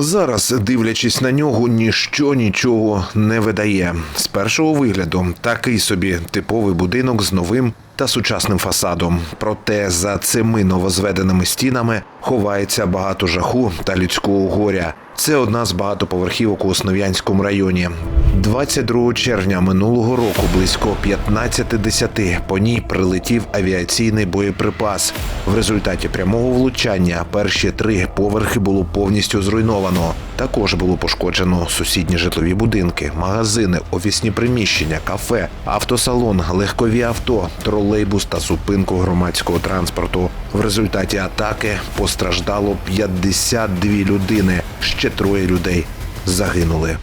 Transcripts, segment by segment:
Зараз, дивлячись на нього, ніщо нічого не видає. З першого вигляду такий собі типовий будинок з новим та сучасним фасадом. Проте за цими новозведеними стінами ховається багато жаху та людського горя. Це одна з багатоповерхівок у Основ'янському районі. 22 червня минулого року близько 15.10 по ній прилетів авіаційний боєприпас. В результаті прямого влучання перші три поверхи було повністю зруйновано. Також було пошкоджено сусідні житлові будинки, магазини, офісні приміщення, кафе, автосалон, легкові авто, тролейбус та зупинку громадського транспорту. В результаті атаки постраждало 52 людини. Ще троє людей загинули.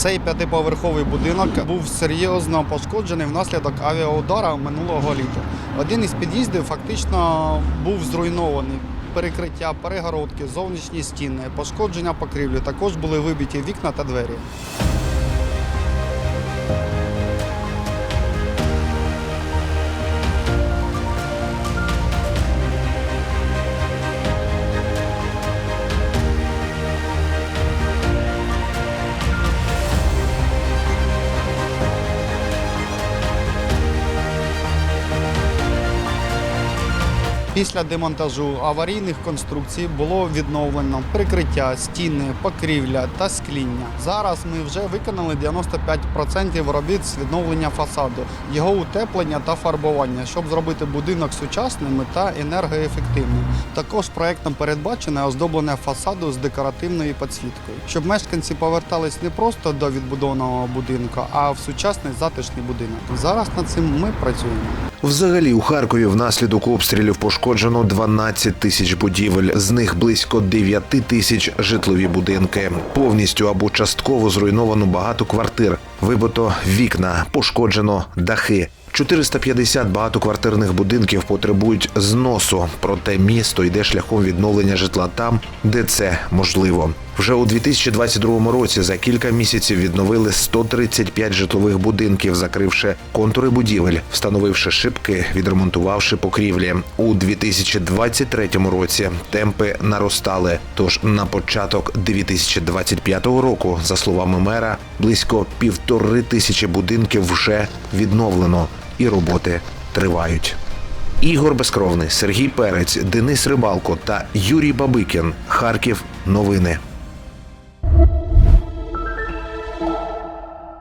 Цей п'ятиповерховий будинок був серйозно пошкоджений внаслідок авіаудара минулого літа. Один із під'їздів фактично був зруйнований. Перекриття, перегородки, зовнішні стіни, пошкодження покрівлі. Також були вибиті вікна та двері. Після демонтажу аварійних конструкцій було відновлено прикриття, стіни, покрівля та скління. Зараз ми вже виконали 95% робіт з відновлення фасаду, його утеплення та фарбування, щоб зробити будинок сучасним та енергоефективним. Також проектом передбачене оздоблення фасаду з декоративною підсвіткою, щоб мешканці повертались не просто до відбудованого будинку, а в сучасний затишний будинок. Зараз над цим ми працюємо. Взагалі у Харкові внаслідок обстрілів пошкоджено 12 тисяч будівель, з них близько 9 тисяч житлові будинки. Повністю або частково зруйновано багато квартир, вибито вікна, пошкоджено дахи. 450 багатоквартирних будинків потребують зносу, проте місто йде шляхом відновлення житла там, де це можливо. Вже у 2022 році за кілька місяців відновили 135 житлових будинків, закривши контури будівель, встановивши шибки, відремонтувавши покрівлі. У 2023 році темпи наростали. Тож на початок 2025 року, за словами мера, близько півтори тисячі будинків вже відновлено, і роботи тривають. Ігор Безкровний, Сергій Перець, Денис Рибалко та Юрій Бабикін. Харків. Новини.